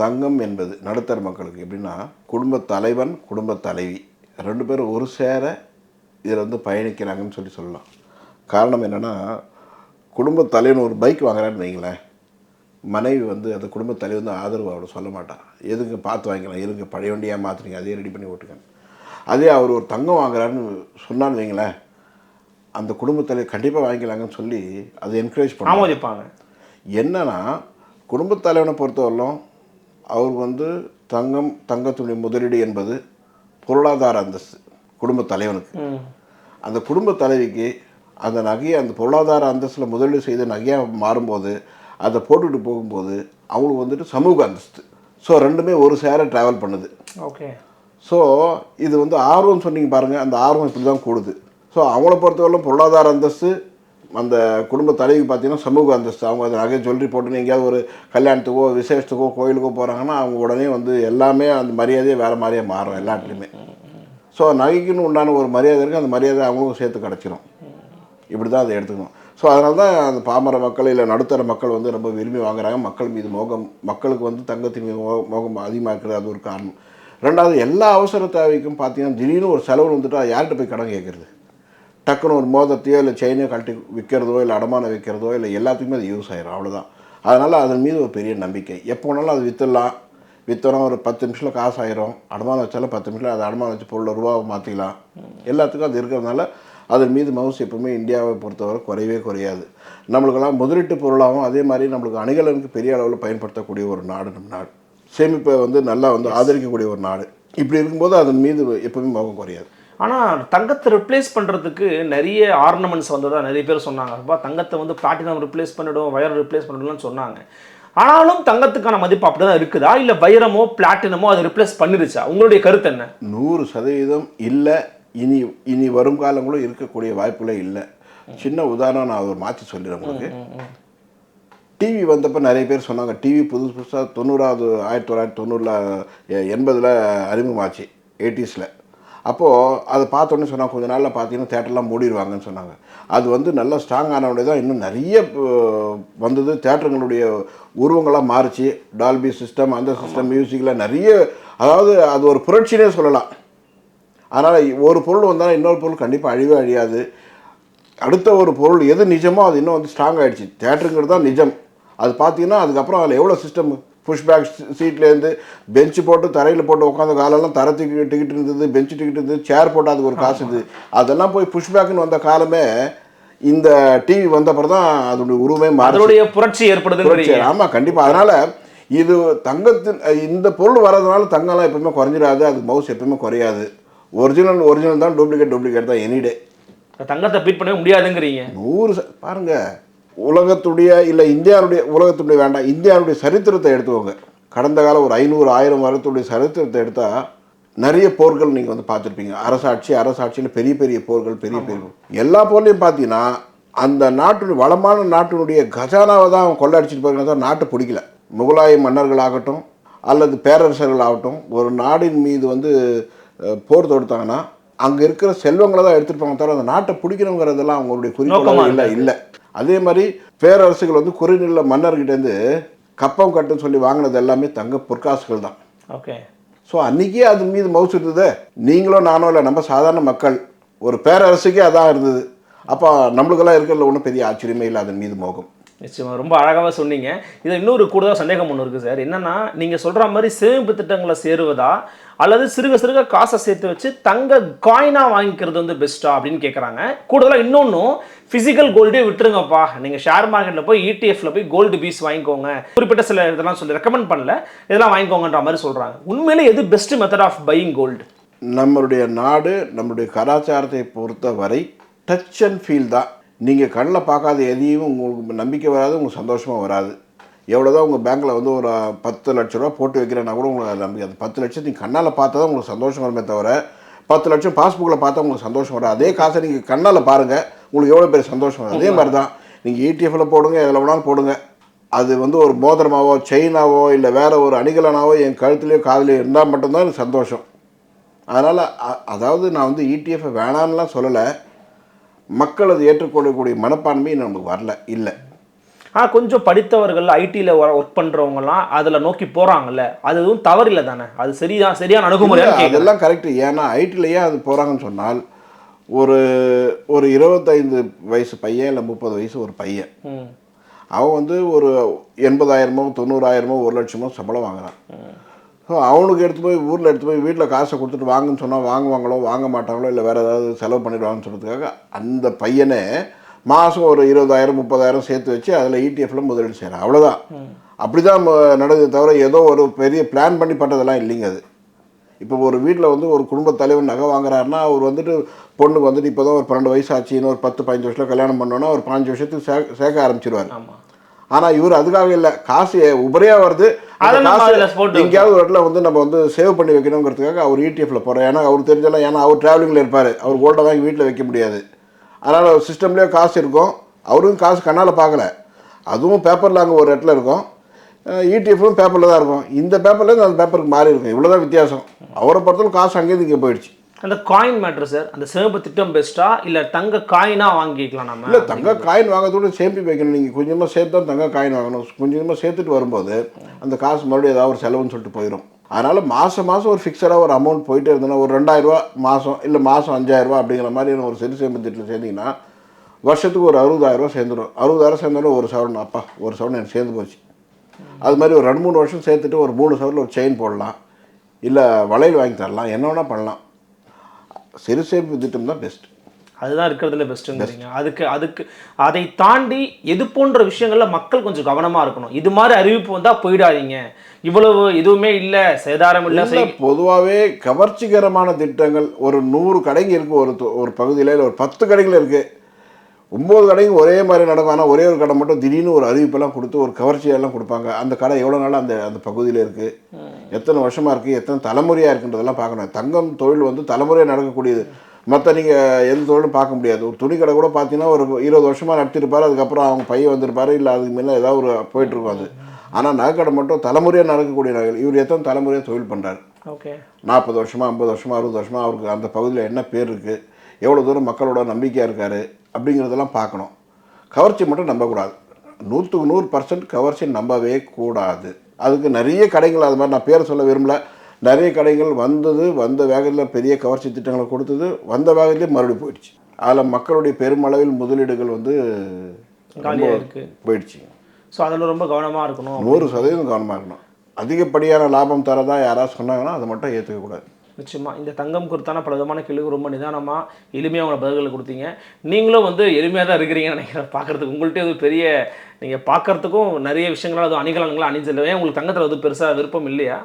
தங்கம் என்பது நடுத்தர மக்களுக்கு எப்படின்னா குடும்ப தலைவன் குடும்ப தலைவி. ரெண்டு பேரும் ஒரு சேர இதில் வந்து பயணிக்கிறாங்கன்னு சொல்லி சொல்லலாம். காரணம் என்னென்னா குடும்ப தலைவன் ஒரு பைக் வாங்குறான்னு வைங்களேன். மனைவி வந்து அந்த குடும்ப தலைவி வந்து ஆதரவு அவளை சொல்ல மாட்டான் எதுக்கு பார்த்து வாங்கிக்கலாம் எதுக்கு பழைய வண்டியாக மாற்றுறீங்க அதே ரெடி பண்ணி ஓட்டுங்க அதே அவர் ஒரு தங்கம் வாங்குறாருன்னு சொன்னான்னு வைங்களேன். அந்த குடும்ப தலைவர் கண்டிப்பாக வாங்கிக்கலாங்கன்னு சொல்லி அதை என்கரேஜ் பண்ணுவாங்க என்னன்னா குடும்பத் தலைவனை பொறுத்தவரையிலும் அவர் வந்து தங்கம் தங்கத்துடைய முதலீடு என்பது பொருளாதார அந்தஸ்து குடும்பத் தலைவனுக்கு. ம். அந்த குடும்ப தலைவிக்கு அந்த நகையை அந்த பொருளாதார அந்தஸ்தில் முதலீடு செய்த நகையாக மாறும்போது அதை போட்டுட்டு போகும்போது அவங்களுக்கு வந்துட்டு சமூக அந்தஸ்து. ஸோ ரெண்டுமே ஒரு சேர ட்ராவல் பண்ணுது. ஓகே. ஸோ இது வந்து ஆர்வம் சொன்னீங்க பாருங்கள் அந்த ஆர்வம் இப்படி தான் கூடுது. ஸோ அவங்கள பொறுத்தவரையிலும் பொருளாதார அந்தஸ்து அந்த குடும்ப தலைவி பார்த்தீங்கன்னா சமூக அந்தஸ்து. அவங்க அந்த நகை ஜுவல்லரி போட்டு எங்கேயாவது ஒரு கல்யாணத்துக்கோ விசேஷத்துக்கோ கோயிலுக்கோ போகிறாங்கன்னா அவங்க உடனே வந்து எல்லாமே அந்த மரியாதையே வேறு மாதிரியே மாறும் எல்லாத்துலேயுமே. ஸோ நகைக்குன்னு உண்டான ஒரு மரியாதை இருக்குது அந்த மரியாதை அவங்களுக்கும் சேர்த்து கிடச்சிரும். இப்படி தான் அதை எடுத்துக்கணும். ஸோ அதனால தான் அந்த பாமர மக்கள் இல்லை நடுத்தர மக்கள் வந்து ரொம்ப விரும்பி வாங்குறாங்க. மக்கள் மீது மோகம் மக்களுக்கு வந்து தங்கத்தின் மீது மோகம் அதிகமாக இருக்கிறது அது ஒரு காரணம். ரெண்டாவது எல்லா அவசர தேவைக்கும் பார்த்தீங்கன்னா திடீர்னு ஒரு செலவு வந்துட்டு அது யார்கிட்ட போய் கடன் கேட்குறது? டக்குன்னு ஒரு மோதத்தையோ இல்லை செயினையோ கழட்டி விற்கிறதோ இல்லை அடமானம் வைக்கிறதோ இல்லை எல்லாத்துக்குமே அது யூஸ் ஆயிரும். அவ்வளோதான் அதனால் அதன் மீது ஒரு பெரிய நம்பிக்கை. எப்போ வேணாலும் அது விற்றுடலாம் விற்றோம் ஒரு பத்து நிமிஷத்தில் காசு ஆயிரும். அடமானம் வச்சாலும் பத்து நிமிஷத்தில் அதை அடமானம் வச்சு பொருளை ரூபாவை மாற்றிக்கலாம் எல்லாத்துக்கும் அது இருக்கிறதுனால அதன் மீது மவுஸ் எப்பவுமே இந்தியாவை பொறுத்தவரை குறையவே குறையாது. நம்மளுக்கெல்லாம் முதலீட்டு பொருளாகவும் அதே மாதிரி நம்மளுக்கு அணிகலனுக்கு பெரிய அளவில் பயன்படுத்தக்கூடிய ஒரு நாடு நம் நாடு. சேமிப்பை வந்து நல்லா வந்து ஆதரிக்கக்கூடிய ஒரு நாடு. இப்படி இருக்கும்போது அதன் மீது எப்பவுமே மோகம் குறையாது. ஆனால் தங்கத்தை ரிப்ளேஸ் பண்ணுறதுக்கு நிறைய ஆர்னமெண்ட்ஸ் வந்ததா நிறைய பேர் சொன்னாங்க. அப்பா தங்கத்தை வந்து பிளாட்டினம் ரிப்ளேஸ் பண்ணிடும் வயர் ரிப்ளேஸ் பண்ணிடும்னு சொன்னாங்க. ஆனாலும் தங்கத்துக்கான மதிப்பு அப்படிதான் இருக்குதா? இல்லை வைரமோ பிளாட்டினமோ அதை ரிப்ளேஸ் பண்ணிருச்சா? உங்களுடைய கருத்து என்ன? நூறு சதவீதம் இல்லை. இனி இனி வரும் காலங்களும் இருக்கக்கூடிய வாய்ப்புகளே இல்லை. சின்ன உதாரணம் நான் ஒரு மாற்றி சொல்லிடுறேன் உங்களுக்கு. டிவி வந்தப்போ நிறைய பேர் சொன்னாங்க. டிவி புதுசு புதுசாக தொண்ணூறாவது ஆயிரத்தி தொள்ளாயிரத்தி தொண்ணூறில் எண்பதில் அறிமுகமாச்சு எயிட்டிஸில் அப்போது அதை பார்த்தோன்னே சொன்னாங்க கொஞ்ச நாளில் பார்த்தீங்கன்னா தேட்டர்லாம் மூடிடுவாங்கன்னு சொன்னாங்க. அது வந்து நல்லா ஸ்ட்ராங் ஆனவுடைய தான் இன்னும் நிறைய வந்தது. தேட்டருங்களுடைய உருவங்களாக மாறுச்சு. டால்பி சிஸ்டம் அந்த சிஸ்டம் மியூசிக்கில் நிறைய அதாவது அது ஒரு புரட்சினே சொல்லலாம். அதனால் ஒரு பொருள் வந்தால் இன்னொரு பொருள் கண்டிப்பாக அழிவே அழியாது. அடுத்த ஒரு பொருள் எது நிஜமோ அது இன்னும் வந்து ஸ்ட்ராங் ஆயிடுச்சு. தேட்டருங்கிறது தான் நிஜம். அது பார்த்தீங்கன்னா அதுக்கப்புறம் அதில் எவ்வளோ சிஸ்டம் புஷ்பேக் சீட்லேருந்து பெஞ்சு போட்டு தரையில் போட்டு உட்காந்த காலெல்லாம் தர டிக்கெட் டிக்கெட் இருந்தது பெஞ்சு டிக்கெட் இருந்தது சேர் போட்டு அதுக்கு ஒரு காசு இருந்தது அதெல்லாம் போய் புஷ்பேக்குன்னு வந்த காலமே இந்த டிவி வந்தப்பறம் தான் அதோடைய உருவமே மாறி அதனுடைய புரட்சி ஏற்படுதுன்றீங்க ஆமாம் கண்டிப்பாக அதனால் இது தங்கத்தின் இந்த பொருள் வர்றதுனால தங்கம்லாம் எப்பவுமே குறைஞ்சிடாது அது மவுஸ் எப்பவுமே குறையாது. ஒரிஜினல் ஒரிஜினல் தான் டூப்ளிகேட் டூப்ளிகேட் தான் எனிடே தங்கத்தை பீட் பண்ணவே முடியாதுங்கிறீங்க. நூறு ச- பாருங்க. உலகத்துடைய இல்லை இந்தியாவுடைய உலகத்துடைய வேண்டாம் இந்தியாவுடைய சரித்திரத்தை எடுத்துக்கோங்க. கடந்த காலம் ஒரு ஐநூறு ஆயிரம் வருடத்துடைய சரித்திரத்தை எடுத்தால் நிறைய போர்கள் நீங்கள் வந்து பார்த்துருப்பீங்க. அரசாட்சி அரசாட்சியில் பெரிய பெரிய போர்கள் பெரிய பெரிய போர். எல்லா போர்லையும் பார்த்தீங்கன்னா அந்த நாட்டுடைய வளமான நாட்டினுடைய கஜானாவை தான் அவன் கொள்ளடிச்சிட்டு போயிருக்காங்க. தவிர நாட்டை பிடிக்கல. முகலாய மன்னர்களாகட்டும் அல்லது பேரரசர்கள் ஆகட்டும் ஒரு நாடின் மீது வந்து போர் தொடுத்தாங்கன்னா அங்கே இருக்கிற செல்வங்களை தான் எடுத்துட்டு போவாங்க தவிர அந்த நாட்டை பிடிக்கணுங்கிறதெல்லாம் அவங்களுடைய நோக்கமா குறிக்கோளாக இல்லை. இல்லை. அதே மாதிரி பேரரசுகள் வந்து குறுநில மன்னர்கிட்டேருந்து கப்பம் கட்டுன்னு சொல்லி வாங்கினது எல்லாமே தங்க பொற்காசுகள் தான். ஓகே. ஸோ அன்றைக்கே அது மீது மவுசு இருந்தது. நீங்களோ நானோ இல்லை நம்ம சாதாரண மக்கள். ஒரு பேரரசுக்கே அதான் இருந்தது. அப்போ நம்மளுக்கெல்லாம் இருக்கிறதுல ஒன்றும் பெரிய ஆச்சரியமே இல்லை அதன் மீது மோகம். நிச்சயமாக ரொம்ப அழகாக சொன்னீங்க. இதில் இன்னொரு கூடுதல் சந்தேகம் ஒன்று இருக்குது சார். என்னென்னா நீங்கள் சொல்கிற மாதிரி சேமிப்பு திட்டங்களை சேருவதா? அல்லது சிறுக சிறுக காசை சேர்த்து வச்சு தங்க காயினாக வாங்கிக்கிறது வந்து பெஸ்ட்டா அப்படின்னு கேட்குறாங்க கூடுதலாக இன்னொன்றும் ஃபிசிக்கல் கோல்டே விட்டுருங்கப்பா. நீங்கள் ஷேர் மார்க்கெட்டில் போய் இடிஎஃப்ல போய் கோல்டு பீஸ் வாங்கிக்கோங்க. குறிப்பிட்ட சில இதெல்லாம் சொல்லி ரெக்கமெண்ட் பண்ணல. இதெல்லாம் வாங்கிக்கோங்கன்ற மாதிரி சொல்கிறாங்க உண்மையிலே எது best method of buying gold நம்மளுடைய நாடு நம்மளுடைய கலாச்சாரத்தை பொறுத்த வரை டச் அண்ட் ஃபீல் தான். நீங்கள் கண்ணில் பார்க்காத எதையும் உங்களுக்கு நம்பிக்கை வராது உங்களுக்கு சந்தோஷமாக வராது. எவ்வளோ தான் உங்கள் பேங்க்கில் வந்து ஒரு பத்து லட்ச ரூபா போட்டு வைக்கிறேன்னா கூட உங்களுக்கு அது நம்பிக்கை அந்த பத்து லட்சம் நீங்கள் கண்ணால் பார்த்தா தான் உங்களுக்கு சந்தோஷம் வருமே தவிர பத்து லட்சம் பாஸ்புக்கில் பார்த்தா உங்களுக்கு சந்தோஷம் வரும் அதே காசை நீங்கள் கண்ணால் பாருங்கள் உங்களுக்கு எவ்வளோ பெரிய சந்தோஷம் வரும் அதே மாதிரி தான் நீங்கள் இடிஎஃப்ல போடுங்க எதில் வேணாலும் போடுங்க. அது வந்து ஒரு மோதிரமாவோ செயினாவோ இல்லை வேற ஒரு அணிகலனாவோ என் கழுத்துலேயோ காதுலையோ இருந்தால் மட்டும்தான் எனக்கு சந்தோஷம். அதனால் அதாவது நான் வந்து இடிஎஃப் வேணான்னுலாம் சொல்லலை. மக்கள் அதை ஏற்றுக்கொள்ளக்கூடிய மனப்பான்மை நமக்கு வரல இல்லை. ஆனால் கொஞ்சம் படித்தவர்கள் ஐடியில் ஒர்க் பண்ணுறவங்கலாம் அதில் நோக்கி போகிறாங்கல்ல அது எதுவும் தவறில்லை தானே? அது சரிதான் சரியான கேட்குறேன். அதெல்லாம் கரெக்டு ஏன்னா ஐடியில் ஏன் அது போகிறாங்கன்னு சொன்னால் ஒரு ஒரு இருபத்தைந்து வயசு பையன் இல்லை முப்பது வயசு ஒரு பையன். அவன் வந்து ஒரு எண்பதாயிரமோ தொண்ணூறாயிரமோ ஒரு லட்சமோ சம்பளம் வாங்குறான். ஸோ அவனுக்கு எடுத்து போய் ஊரில் எடுத்து போய் வீட்டில் காசை கொடுத்துட்டு வாங்குன்னு சொன்னால் வாங்குவாங்களோ வாங்க மாட்டாங்களோ இல்லை வேறு ஏதாவது செலவு பண்ணிடுவாங்கன்னு சொல்கிறதுக்காக அந்த பையனே மாதம் ஒரு இருபதாயிரம் முப்பதாயிரம் சேர்த்து வச்சு அதில் இடிஎஃப்ல முதலீடு செய்கிறான் அவ்வளோதான் அப்படி தான் நடக்குது தவிர ஏதோ ஒரு பெரிய பிளான் பண்ணி பண்ணுறதெல்லாம் இல்லைங்க அது. இப்போ ஒரு வீட்டில் வந்து ஒரு குடும்பத் தலைவர் நகை வாங்குறாருன்னா அவர் வந்துட்டு பொண்ணுக்கு வந்துட்டு இப்போ தான் ஒரு பன்னெண்டு வயசு ஆச்சு இன்னும் ஒரு பத்து பதினஞ்சு வருஷத்தில் கல்யாணம் பண்ணோன்னா ஒரு பாஞ்சு வருஷத்துக்கு சே சேர்க்க ஆரம்பிச்சிருவார். ஆனால் இவர் அதுக்காக இல்லை. காசு உபரியாக வருது. எங்கேயாவது ஒரு இடத்துல வந்து நம்ம வந்து சேவ் பண்ணி வைக்கணுங்கிறதுக்காக அவர் இடிஎஃப்ல போகிறோம் ஏன்னா அவர் தெரிஞ்சலாம் ஏன்னா அவர் டிராவலிங்கில் இருப்பார். அவர் கோல்டை வாங்கி வீட்டில் வைக்க முடியாது. அதனால் சிஸ்டம்லேயே காசு இருக்கும். அவரும் காசு கண்ணால் பார்க்கல. அதுவும் பேப்பரில் அங்கே ஒரு இடத்துல இருக்கும். இடிஎஃப்பும் பேப்பரில் தான் இருக்கும். இந்த பேப்பர்லேருந்து அந்த பேப்பருக்கு மாறி இருக்கும் இவ்வளோ தான் வித்தியாசம். அவரை பொறுத்தவரை காசு அங்கேருந்து இங்கே போயிடுச்சு. அந்த காயின் மேட்ரு சார் அந்த சேமிப்பு திட்டம் பெஸ்ட்டா இல்லை தங்க காயினாக வாங்கிக்கலாம் நம்ம இல்லை தங்க காயின் வாங்கிறதோட சேமிப்பு வைக்கணும். நீங்கள் கொஞ்சமாக சேர்த்து தான் தங்க காயின் வாங்கணும். கொஞ்சமாக சேர்த்துட்டு வரும்போது அந்த காசு மறுபடியும் ஏதாவது ஒரு செலவுன்னு சொல்லிட்டு போயிடும் அதனால் மாதம் மாதம் ஒரு ஃபிக்ஸடாக ஒரு அமௌண்ட் போயிட்டே இருந்ததுன்னா ஒரு ரெண்டாயிரரூவா மாதம் இல்லை மாதம் அஞ்சாயிரரூவா அப்படிங்கிற மாதிரி ஒரு சிறு சேமிப்பு திட்டத்தில் சேர்ந்தீங்கன்னா வருஷத்துக்கு ஒரு அறுபதாயிரரூவா சேர்ந்துடும் அறுபதாயிரம் சேர்ந்தாலும் ஒரு சவரன் அப்பா ஒரு சவரன் எனக்கு சேர்ந்து போச்சு. அது மாதிரி ஒரு ரெண்டு மூணு வருஷம் சேர்த்துட்டு ஒரு மூணு சவரில் ஒரு செயின் போடலாம். இல்லை வளையல் வாங்கி தரலாம். என்ன வேணால் பண்ணலாம். சிறு சேமிப்பு திட்டம் தான் பெஸ்ட் அதுதான் இருக்கிறதுல பெஸ்ட்டுங்கிறீங்க அதுக்கு அதுக்கு அதை தாண்டி எது போன்ற விஷயங்கள்ல மக்கள் கொஞ்சம் கவனமா இருக்கணும். இது மாதிரி அறிவிப்பு வந்தா போயிடாதீங்க. இவ்வளவு எதுவுமே இல்ல சேதாரம் இல்ல பொதுவாகவே கவர்ச்சிகரமான திட்டங்கள் ஒரு நூறு கடைங்க இருக்குது ஒரு ஒரு பகுதியில் இல்லை ஒரு பத்து கடைகள் இருக்குது ஒம்பது கடைங்க ஒரே மாதிரி நடக்கும். ஆனால் ஒரே ஒரு கடை மட்டும் திடீர்னு ஒரு அறிவிப்பெல்லாம் கொடுத்து ஒரு கவர்ச்சியெல்லாம் கொடுப்பாங்க. அந்த கடை எவ்வளோ நாள் அந்த அந்த பகுதியில் இருக்குது எத்தனை வருஷமாக இருக்குது எத்தனை தலைமுறையாக இருக்குன்றதெல்லாம் பார்க்கணும். தங்கம் தொழில் வந்து தலைமுறையாக நடக்கக்கூடியது. மற்ற நீங்கள் எந்த தொழிலும் பார்க்க முடியாது. ஒரு துணி கடை கூட பார்த்தீங்கன்னா ஒரு இருபது வருஷமாக நடத்திருப்பாரு அதுக்கப்புறம் அவங்க பையன் வந்திருப்பாரு. இல்லை அதுக்கு மேலே ஏதாவது ஒரு போயிட்டுருக்கும் அது. ஆனால் நகைக்கடை மட்டும் தலைமுறையாக நடக்கக்கூடிய நகைகள் இவர் எத்தனை தலைமுறையாக தொழில் பண்ணுறாரு ஓகே. நாற்பது வருஷமா ஐம்பது வருஷமா அறுபது வருஷமா அவருக்கு அந்த பகுதியில் என்ன பேர் இருக்குது எவ்வளோ தூரம் மக்களோட நம்பிக்கையாக இருக்கார்? அப்படிங்கிறதெல்லாம் பார்க்கணும். கவர்ச்சி மட்டும் நம்பக்கூடாது. நூற்றுக்கு நூறு பர்சன்ட் கவர்ச்சி நம்பவே கூடாது. அதுக்கு நிறைய கடைகள் அது மாதிரி நான் பேர் சொல்ல விரும்பல. நிறைய கடைகள் வந்தது வந்த வேகத்தில் பெரிய கவர்ச்சி திட்டங்களை கொடுத்தது வந்த வேகத்திலே மறுபடியும் போயிடுச்சு. அதில் மக்களுடைய பெருமளவில் முதலீடுகள் வந்து போயிடுச்சு. ஸோ அதில் ரொம்ப கவனமா இருக்கணும். நூறு சதவீதம் கவனமாக இருக்கணும். அதிகப்படியான லாபம் தரதா யாராவது சொன்னாங்கன்னா அதை மட்டும் ஏற்றுக்கக்கூடாது நிச்சயமா. இந்த தங்கம் குறித்தான பல விதமான கேள்வி ரொம்ப நிதானமாக எளிமையாக உங்களை பதில்களை கொடுத்தீங்க. நீங்களும் வந்து எளிமையாக தான் இருக்கிறீங்கன்னு நினைக்கிறேன். பார்க்கறதுக்கு உங்கள்கிட்ட அது பெரிய நீங்கள் பார்க்கறதுக்கும் நிறைய விஷயங்களால் அது அணிகலன்களாக அணிஞ்சில்ல ஏன் உங்களுக்கு தங்கத்தில் வந்து பெருசாக விருப்பம் இல்லையா?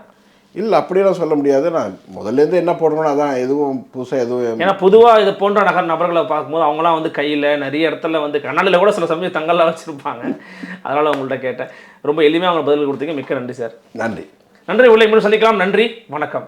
இல்லை அப்படியெல்லாம் சொல்ல முடியாது. நான் முதல்லேருந்து என்ன போடணும் அதான் எதுவும் புதுசாக எதுவும் ஏன்னா பொதுவாக இது போன்ற நகர் நபர்களை பார்க்கும்போது அவங்களாம் வந்து கையில் நிறைய இடத்துல வந்து கண்ணாடியில் கூட சில சமயம் தங்கல்லாம் வச்சுருப்பாங்க. அதனால் உங்கள்கிட்ட கேட்டேன். ரொம்ப எளிமையாக அவங்க பதில் கொடுத்தீங்க. மிக்க நன்றி சார். நன்றி. நன்றி. உள்ள இன்னும் சந்திக்கலாம். நன்றி. வணக்கம்.